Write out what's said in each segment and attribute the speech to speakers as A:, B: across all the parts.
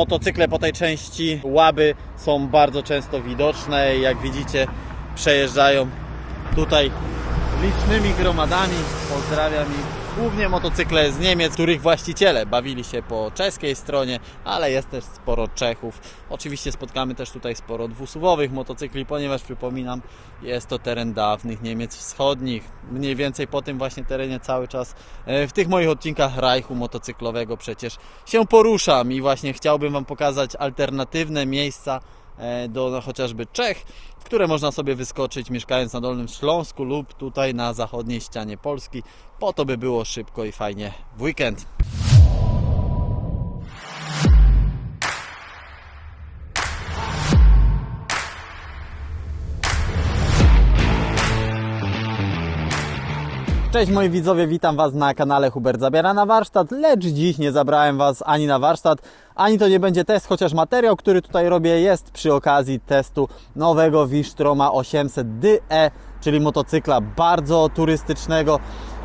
A: Motocykle po tej części Łaby są bardzo często widoczne. Jak widzicie, przejeżdżają tutaj licznymi gromadami. Pozdrawiam ich. Głównie motocykle z Niemiec, których właściciele bawili się po czeskiej stronie, ale jest też sporo Czechów. Oczywiście spotkamy też tutaj sporo dwusuwowych motocykli, ponieważ przypominam, jest to teren dawnych Niemiec wschodnich. Mniej więcej po tym właśnie terenie cały czas e, w tych moich odcinkach rajchu motocyklowego przecież się poruszam i właśnie chciałbym Wam pokazać alternatywne miejsca do no, chociażby Czech, które można sobie wyskoczyć mieszkając na Dolnym Śląsku lub tutaj na zachodniej ścianie Polski, po to by było szybko i fajnie w weekend. Cześć moi widzowie, witam Was na kanale Hubert Zabiera na warsztat, lecz dziś nie zabrałem Was ani na warsztat, ani to nie będzie test, chociaż materiał, który tutaj robię jest przy okazji testu nowego Wistroma 800 DE, czyli motocykla bardzo turystycznego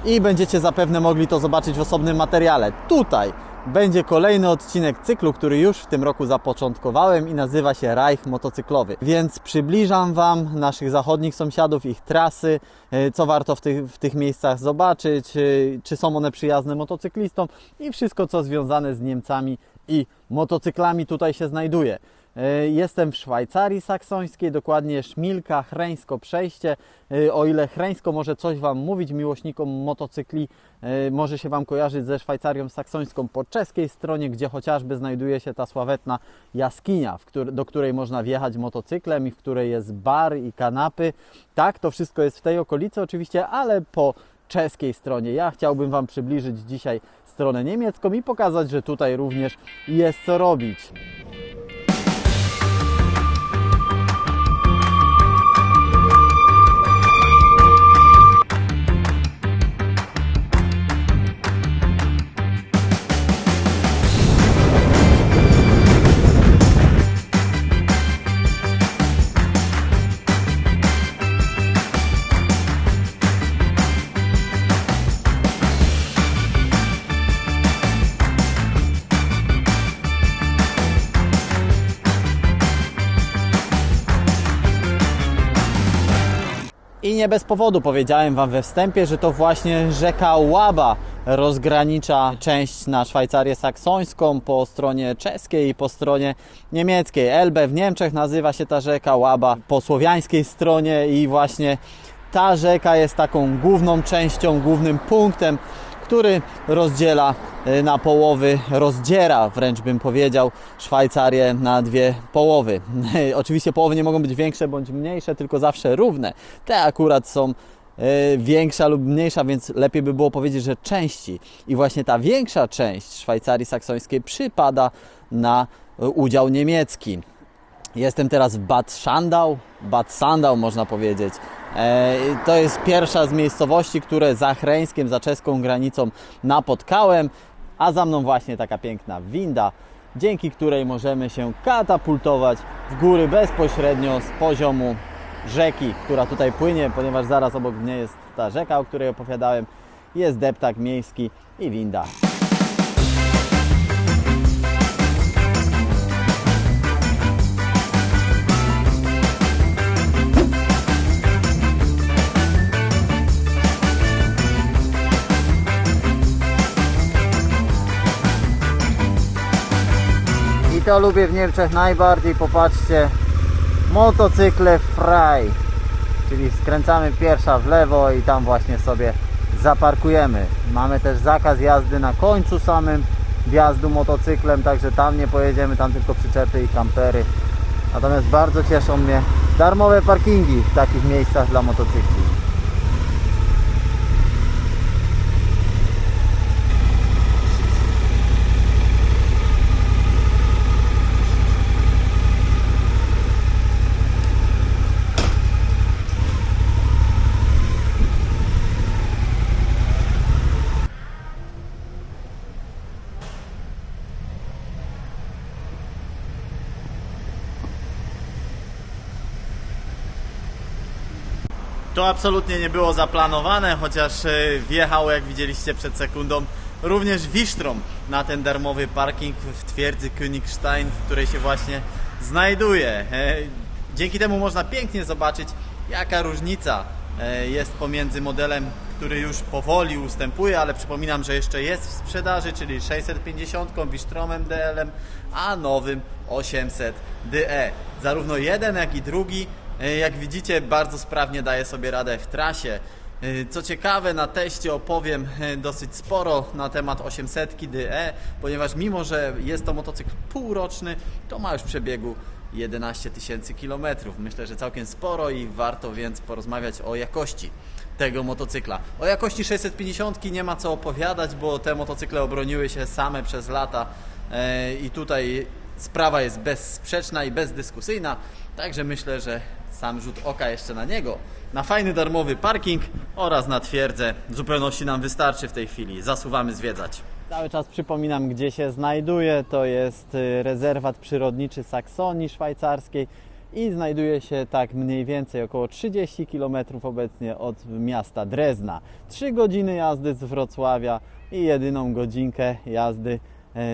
A: i będziecie zapewne mogli to zobaczyć w osobnym materiale. Tutaj będzie kolejny odcinek cyklu, który już w tym roku zapoczątkowałem i nazywa się Reich Motocyklowy. Więc przybliżam Wam naszych zachodnich sąsiadów, ich trasy, e, co warto w tych, w tych miejscach zobaczyć, e, czy są one przyjazne motocyklistom i wszystko, co związane z Niemcami i motocyklami tutaj się znajduje. E, Jestem w Szwajcarii saksońskiej, dokładnie Szmilka, Chreńsko przejście. E, O ile Chreńsko może coś Wam mówić, miłośnikom motocykli e, może się Wam kojarzyć ze Szwajcarią saksońską po czeskiej stronie, gdzie chociażby znajduje się ta sławetna jaskinia, do której można wjechać motocyklem i w której jest bar i kanapy. Tak, to wszystko jest w tej okolicy oczywiście, ale po czeskiej stronie. Ja chciałbym Wam przybliżyć dzisiaj stronę niemiecką i pokazać, że tutaj również jest co robić. Nie bez powodu powiedziałem Wam we wstępie, że to właśnie rzeka Łaba rozgranicza część na Szwajcarię saksońską po stronie czeskiej i po stronie niemieckiej. Elbe w Niemczech nazywa się ta rzeka Łaba po słowiańskiej stronie i właśnie ta rzeka jest taką główną częścią, głównym punktem, który rozdziela y, na połowy, rozdziera wręcz bym powiedział Szwajcarię na dwie połowy. Oczywiście połowy nie mogą być większe bądź mniejsze, tylko zawsze równe. Te akurat są y, większa lub mniejsza, więc lepiej by było powiedzieć, że części. I właśnie ta większa część Szwajcarii saksońskiej przypada na y, udział niemiecki. Jestem teraz w Bad Schandau, Bad Sandau można powiedzieć. E, To jest pierwsza z miejscowości, które za Chreńskiem, za czeską granicą napotkałem, a za mną właśnie taka piękna winda, dzięki której możemy się katapultować w góry bezpośrednio z poziomu rzeki, która tutaj płynie, ponieważ zaraz obok mnie jest ta rzeka, o której opowiadałem, jest deptak miejski i winda. To lubię w Niemczech najbardziej, popatrzcie, motocykle frei, czyli skręcamy pierwsza w lewo i tam właśnie sobie zaparkujemy. Mamy też zakaz jazdy na końcu samym wjazdu motocyklem, także tam nie pojedziemy, tam tylko przyczepy i kampery. Natomiast bardzo cieszą mnie darmowe parkingi w takich miejscach dla motocykli. To absolutnie nie było zaplanowane, chociaż e, wjechał, jak widzieliście przed sekundą, również Wisztrom na ten darmowy parking w twierdzy Königstein, w której się właśnie znajduje. E, Dzięki temu można pięknie zobaczyć, jaka różnica e, jest pomiędzy modelem, który już powoli ustępuje, ale przypominam, że jeszcze jest w sprzedaży, czyli 650 Wisztromem DL-em, a nowym 800 DE. Zarówno jeden, jak i drugi, jak widzicie, bardzo sprawnie daje sobie radę w trasie. E, Co ciekawe, na teście opowiem e, dosyć sporo na temat 800 DE, ponieważ mimo, że jest to motocykl półroczny, to ma już przebiegu 11 tysięcy kilometrów. Myślę, że całkiem sporo i warto więc porozmawiać o jakości tego motocykla. O jakości 650 nie ma co opowiadać, bo te motocykle obroniły się same przez lata e, i tutaj sprawa jest bezsprzeczna i bezdyskusyjna, także myślę, że sam rzut oka jeszcze na niego, na fajny darmowy parking oraz na twierdzę w zupełności nam wystarczy w tej chwili. Zasuwamy zwiedzać. Cały czas przypominam, gdzie się znajduje. To jest y, rezerwat przyrodniczy Saksonii szwajcarskiej i znajduje się tak mniej więcej około 30 km obecnie od miasta Drezna. 3 godziny jazdy z Wrocławia i jedyną godzinkę jazdy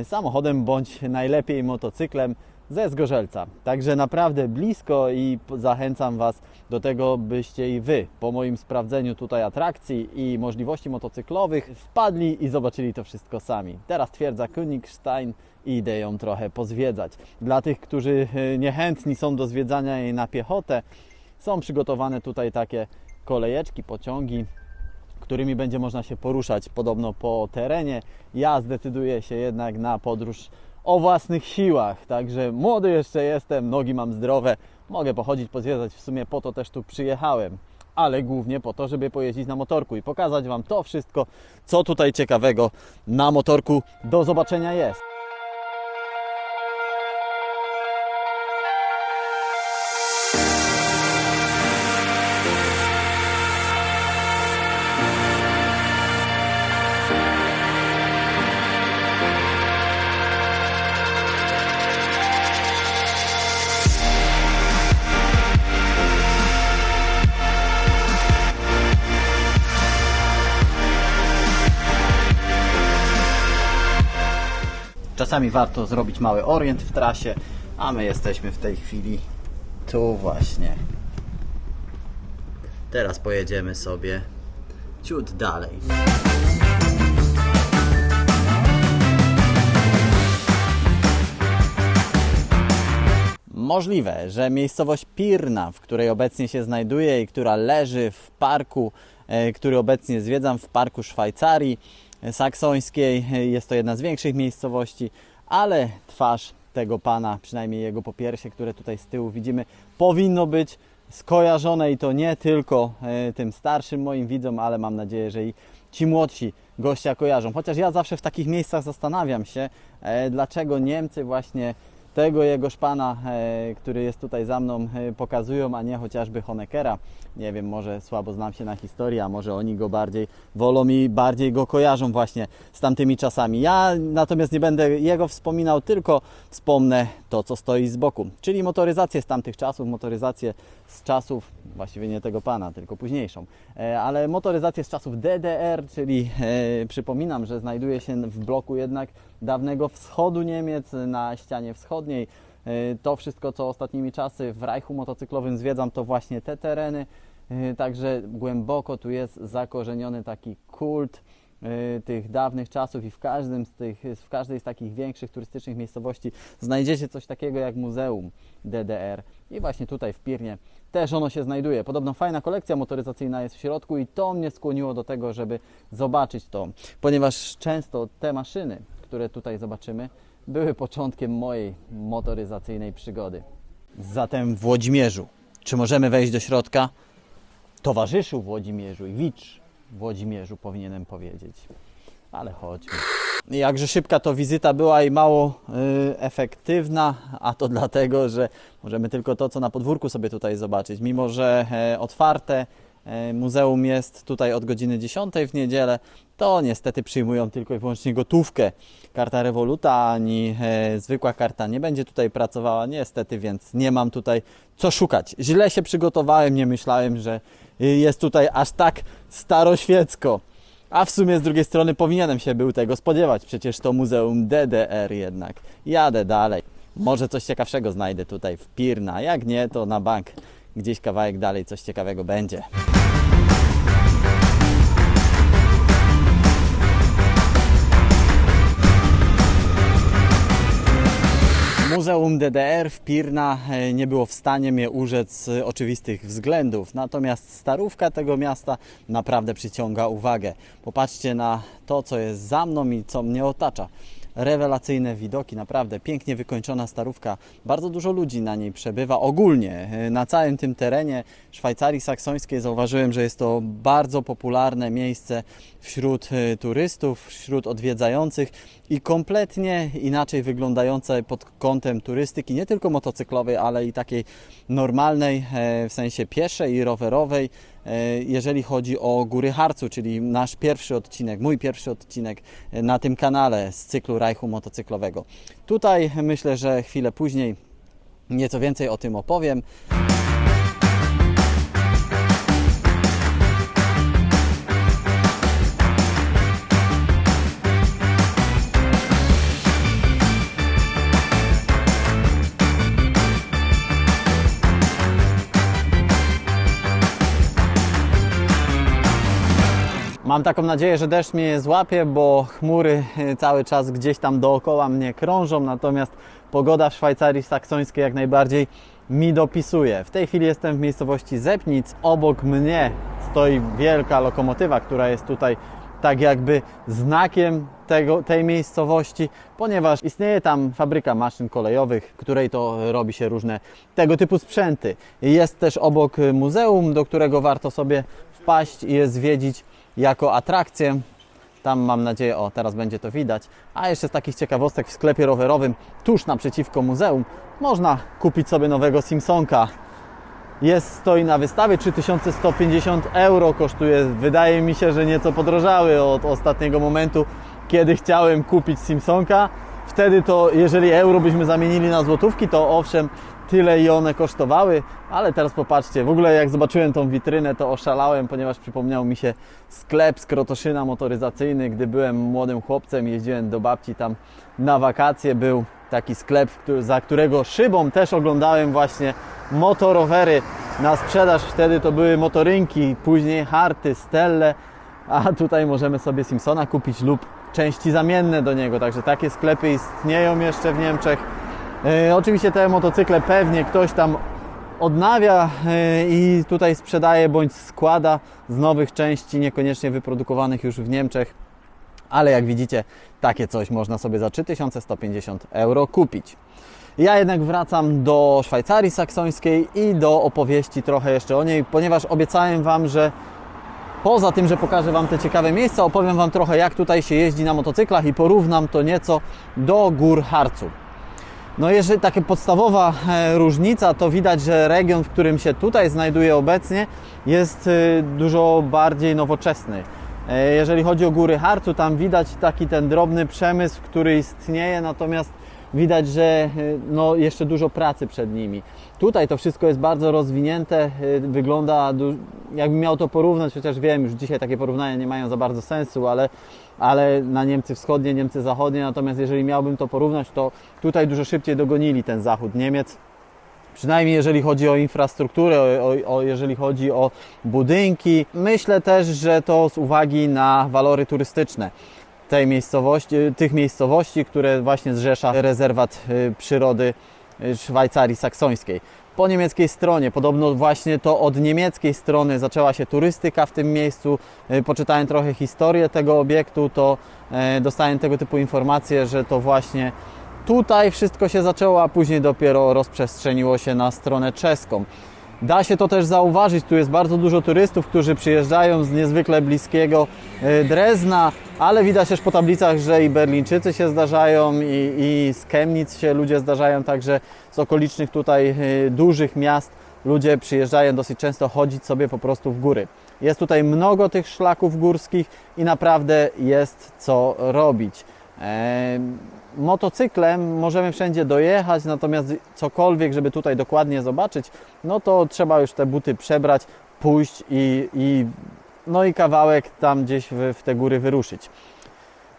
A: samochodem bądź najlepiej motocyklem ze Zgorzelca. Także naprawdę blisko i zachęcam Was do tego, byście i Wy po moim sprawdzeniu tutaj atrakcji i możliwości motocyklowych wpadli i zobaczyli to wszystko sami. Teraz twierdza Königstein i idę ją trochę pozwiedzać. Dla tych, którzy e, niechętni są do zwiedzania jej na piechotę, są przygotowane tutaj takie kolejeczki, pociągi, którymi będzie można się poruszać podobno po terenie. Ja zdecyduję się jednak na podróż o własnych siłach. Także młody jeszcze jestem, nogi mam zdrowe, mogę pochodzić, pozwiedzać. W sumie po to też tu przyjechałem. Ale głównie po to, żeby pojeździć na motorku i pokazać Wam to wszystko, co tutaj ciekawego na motorku do zobaczenia jest. Czasami warto zrobić mały orient w trasie, a my jesteśmy w tej chwili tu właśnie. Teraz pojedziemy sobie ciut dalej. Możliwe, że miejscowość Pirna, w której obecnie się znajduję i która leży w parku, e, który obecnie zwiedzam w parku Szwajcarii saksońskiej, jest to jedna z większych miejscowości, ale twarz tego pana, przynajmniej jego popiersie, które tutaj z tyłu widzimy, powinno być skojarzone i to nie tylko e, tym starszym moim widzom, ale mam nadzieję, że i ci młodsi gościa kojarzą. Chociaż ja zawsze w takich miejscach zastanawiam się, e, dlaczego Niemcy właśnie tego jego szpana, e, który jest tutaj za mną, e, pokazują, a nie chociażby Honeckera. Nie wiem, może słabo znam się na historii, a może oni go bardziej wolą i bardziej go kojarzą właśnie z tamtymi czasami. Ja natomiast nie będę jego wspominał, tylko wspomnę to, co stoi z boku, czyli motoryzację z tamtych czasów, motoryzację z czasów, właściwie nie tego pana, tylko późniejszą, e, ale motoryzację z czasów DDR, czyli przypominam, że znajduje się w bloku jednak dawnego wschodu Niemiec na ścianie wschodniej. E, To wszystko, co ostatnimi czasy w rajchu motocyklowym zwiedzam, to właśnie te tereny. E, Także głęboko tu jest zakorzeniony taki kult e, tych dawnych czasów i w, każdym z tych, w każdej z takich większych turystycznych miejscowości znajdziecie coś takiego jak Muzeum DDR. I właśnie tutaj w Pirnie też ono się znajduje. Podobno fajna kolekcja motoryzacyjna jest w środku i to mnie skłoniło do tego, żeby zobaczyć to, ponieważ często te maszyny, które tutaj zobaczymy, były początkiem mojej motoryzacyjnej przygody. Zatem w Włodzimierzu. Czy możemy wejść do środka? Towarzyszył Włodzimierzu i Wicz w Włodzimierzu powinienem powiedzieć. Ale chodźmy. Jakże szybka to wizyta była i mało y, efektywna, a to dlatego, że możemy tylko to, co na podwórku sobie tutaj zobaczyć. Mimo, że e, otwarte muzeum jest tutaj od godziny 10 w niedzielę, to niestety przyjmują tylko i wyłącznie gotówkę. Karta Revoluta ani e, zwykła karta nie będzie tutaj pracowała, niestety, więc nie mam tutaj co szukać. Źle się przygotowałem, nie myślałem, że y, jest tutaj aż tak staroświecko. A w sumie z drugiej strony powinienem się był tego spodziewać, przecież to Muzeum DDR jednak. Jadę dalej. Może coś ciekawszego znajdę tutaj w Pirna, jak nie to na bank gdzieś kawałek dalej coś ciekawego będzie. Muzeum DDR w Pirna e, nie było w stanie mnie urzec z oczywistych względów, natomiast starówka tego miasta naprawdę przyciąga uwagę. Popatrzcie na to, co jest za mną i co mnie otacza. Rewelacyjne widoki, naprawdę pięknie wykończona starówka. Bardzo dużo ludzi na niej przebywa. Ogólnie e, na całym tym terenie Szwajcarii Saksońskiej zauważyłem, że jest to bardzo popularne miejsce wśród e, turystów, wśród odwiedzających i kompletnie inaczej wyglądające pod kątem turystyki, nie tylko motocyklowej, ale i takiej normalnej, e, w sensie pieszej i rowerowej jeżeli chodzi o Góry Harcu, czyli nasz pierwszy odcinek, mój pierwszy odcinek na tym kanale z cyklu Rajchu motocyklowego. Tutaj myślę, że chwilę później nieco więcej o tym opowiem. Mam taką nadzieję, że deszcz mnie nie złapie, bo chmury e, cały czas gdzieś tam dookoła mnie krążą, natomiast pogoda w Szwajcarii saksońskiej jak najbardziej mi dopisuje. W tej chwili jestem w miejscowości Zepnic. Obok mnie stoi wielka lokomotywa, która jest tutaj tak jakby znakiem tego, tej miejscowości, ponieważ istnieje tam fabryka maszyn kolejowych, której to robi się różne tego typu sprzęty. Jest też obok muzeum, do którego warto sobie wpaść i je zwiedzić jako atrakcję. Tam mam nadzieję, o teraz będzie to widać. A jeszcze z takich ciekawostek w sklepie rowerowym tuż naprzeciwko muzeum można kupić sobie nowego Simpsonka. Jest, stoi na wystawie 3150 euro kosztuje. Wydaje mi się, że nieco podrożały od ostatniego momentu, kiedy chciałem kupić Simpsonka. Wtedy to, jeżeli euro byśmy zamienili na złotówki, to owszem, tyle i one kosztowały, ale teraz popatrzcie, w ogóle jak zobaczyłem tą witrynę, to oszalałem, ponieważ przypomniał mi się sklep z Krotoszyna motoryzacyjny, gdy byłem młodym chłopcem, jeździłem do babci tam na wakacje, był taki sklep, za którego szybą też oglądałem właśnie motorowery na sprzedaż. Wtedy to były motorynki, później harty, stelle, a tutaj możemy sobie Simpsona kupić lub części zamienne do niego. Także takie sklepy istnieją jeszcze w Niemczech. E, oczywiście te motocykle pewnie ktoś tam odnawia e, i tutaj sprzedaje bądź składa z nowych części, niekoniecznie wyprodukowanych już w Niemczech. Ale jak widzicie, takie coś można sobie za 3150 euro kupić. Ja jednak wracam do Szwajcarii saksońskiej i do opowieści trochę jeszcze o niej, ponieważ obiecałem Wam, że poza tym, że pokażę Wam te ciekawe miejsca, opowiem Wam trochę jak tutaj się jeździ na motocyklach i porównam to nieco do gór Harcu. No jeżeli taka podstawowa e, różnica, to widać, że region, w którym się tutaj znajduję obecnie, jest e, dużo bardziej nowoczesny. E, jeżeli chodzi o góry Harcu, tam widać taki ten drobny przemysł, który istnieje, natomiast widać, że no, jeszcze dużo pracy przed nimi. Tutaj to wszystko jest bardzo rozwinięte, wygląda, jakbym miał to porównać, chociaż wiem, już dzisiaj takie porównania nie mają za bardzo sensu, ale ale na Niemcy wschodnie, Niemcy zachodnie. Natomiast jeżeli miałbym to porównać, to tutaj dużo szybciej dogonili ten zachód Niemiec. Przynajmniej jeżeli chodzi o infrastrukturę, o, o, jeżeli chodzi o budynki. Myślę też, że to z uwagi na walory turystyczne tej miejscowości, tych miejscowości, które właśnie zrzesza rezerwat y, przyrody y, Szwajcarii Saksońskiej po niemieckiej stronie. Podobno właśnie to od niemieckiej strony zaczęła się turystyka w tym miejscu. E, poczytałem trochę historię tego obiektu, to e, dostałem tego typu informacje, że to właśnie tutaj wszystko się zaczęło, a później dopiero rozprzestrzeniło się na stronę czeską. Da się to też zauważyć, tu jest bardzo dużo turystów, którzy przyjeżdżają z niezwykle bliskiego e, Drezna, ale widać też po tablicach, że i Berlińczycy się zdarzają i, i z Chemnitz się ludzie zdarzają, także z okolicznych tutaj e, dużych miast ludzie przyjeżdżają dosyć często chodzić sobie po prostu w góry. Jest tutaj mnogo tych szlaków górskich i naprawdę jest co robić. Motocyklem możemy wszędzie dojechać, natomiast cokolwiek, żeby tutaj dokładnie zobaczyć, no to trzeba już te buty przebrać, pójść i, i no i kawałek tam gdzieś w, w te góry wyruszyć.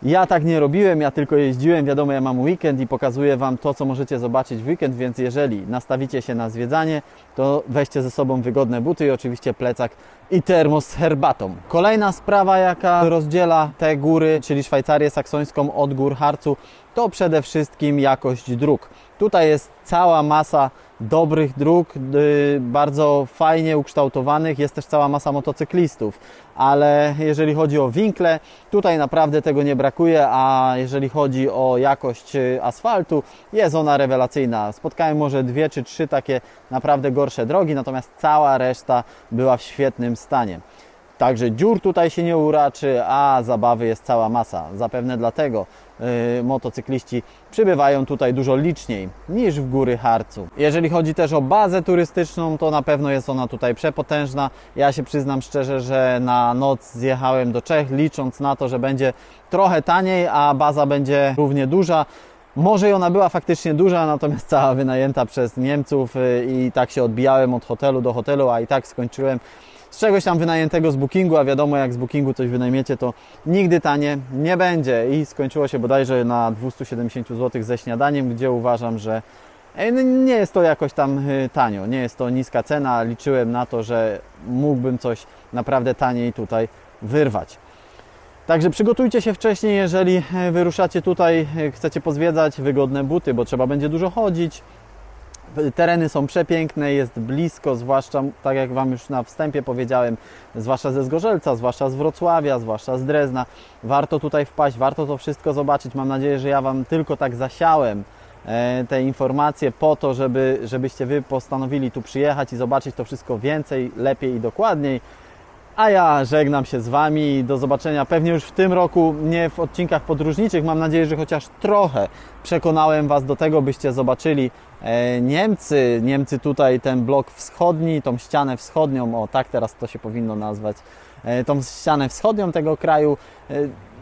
A: Ja tak nie robiłem, ja tylko jeździłem, wiadomo, ja mam weekend i pokazuję Wam to, co możecie zobaczyć w weekend, więc jeżeli nastawicie się na zwiedzanie, to weźcie ze sobą wygodne buty i oczywiście plecak i termos z herbatą. Kolejna sprawa, jaka rozdziela te góry, czyli Szwajcarię saksońską od gór Harcu, to przede wszystkim jakość dróg. Tutaj jest cała masa dobrych dróg, y, bardzo fajnie ukształtowanych, jest też cała masa motocyklistów, ale jeżeli chodzi o winkle, tutaj naprawdę tego nie brakuje, a jeżeli chodzi o jakość y, asfaltu, jest ona rewelacyjna. Spotkałem może dwie czy trzy takie naprawdę gorsze drogi, natomiast cała reszta była w świetnym stanie. Także dziur tutaj się nie uraczy, a zabawy jest cała masa. Zapewne dlatego y, motocykliści przybywają tutaj dużo liczniej niż w góry Harcu. Jeżeli chodzi też o bazę turystyczną, to na pewno jest ona tutaj przepotężna. Ja się przyznam szczerze, że na noc zjechałem do Czech, licząc na to, że będzie trochę taniej, a baza będzie równie duża. Może i ona była faktycznie duża, natomiast cała wynajęta przez Niemców y, i tak się odbijałem od hotelu do hotelu, a i tak skończyłem z czegoś tam wynajętego z bookingu, a wiadomo jak z bookingu coś wynajmiecie, to nigdy tanie nie będzie i skończyło się bodajże na 270 zł ze śniadaniem, gdzie uważam, że e, nie jest to jakoś tam y, tanio, nie jest to niska cena, liczyłem na to, że mógłbym coś naprawdę taniej tutaj wyrwać. Także przygotujcie się wcześniej, jeżeli e, wyruszacie tutaj, e, chcecie pozwiedzać, wygodne buty, bo trzeba będzie dużo chodzić. Tereny są przepiękne, jest blisko, zwłaszcza tak jak Wam już na wstępie powiedziałem, zwłaszcza ze Zgorzelca, zwłaszcza z Wrocławia, zwłaszcza z Drezna. Warto tutaj wpaść, warto to wszystko zobaczyć. Mam nadzieję, że ja Wam tylko tak zasiałem e, te informacje po to, żeby, żebyście Wy postanowili tu przyjechać i zobaczyć to wszystko więcej, lepiej i dokładniej. A ja żegnam się z Wami. Do zobaczenia pewnie już w tym roku, nie w odcinkach podróżniczych. Mam nadzieję, że chociaż trochę przekonałem Was do tego, byście zobaczyli Niemcy. Niemcy tutaj, ten blok wschodni, tą ścianę wschodnią, o tak teraz to się powinno nazwać, e, tą ścianę wschodnią tego kraju e,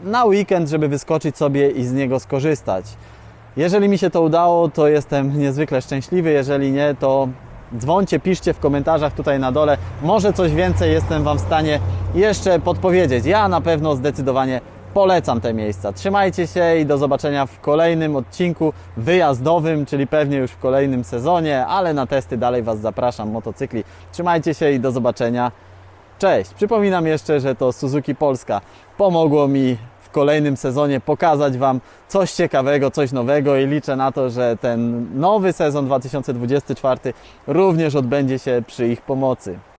A: na weekend, żeby wyskoczyć sobie i z niego skorzystać. Jeżeli mi się to udało, to jestem niezwykle szczęśliwy. Jeżeli nie, to dzwońcie, piszcie w komentarzach tutaj na dole. Może coś więcej jestem Wam w stanie jeszcze podpowiedzieć. Ja na pewno zdecydowanie polecam te miejsca. Trzymajcie się i do zobaczenia w kolejnym odcinku wyjazdowym, czyli pewnie już w kolejnym sezonie, ale na testy dalej Was zapraszam, motocykli. Trzymajcie się i do zobaczenia. Cześć! Przypominam jeszcze, że to Suzuki Polska pomogło mi w kolejnym sezonie pokazać Wam coś ciekawego, coś nowego i liczę na to, że ten nowy sezon 2024 również odbędzie się przy ich pomocy.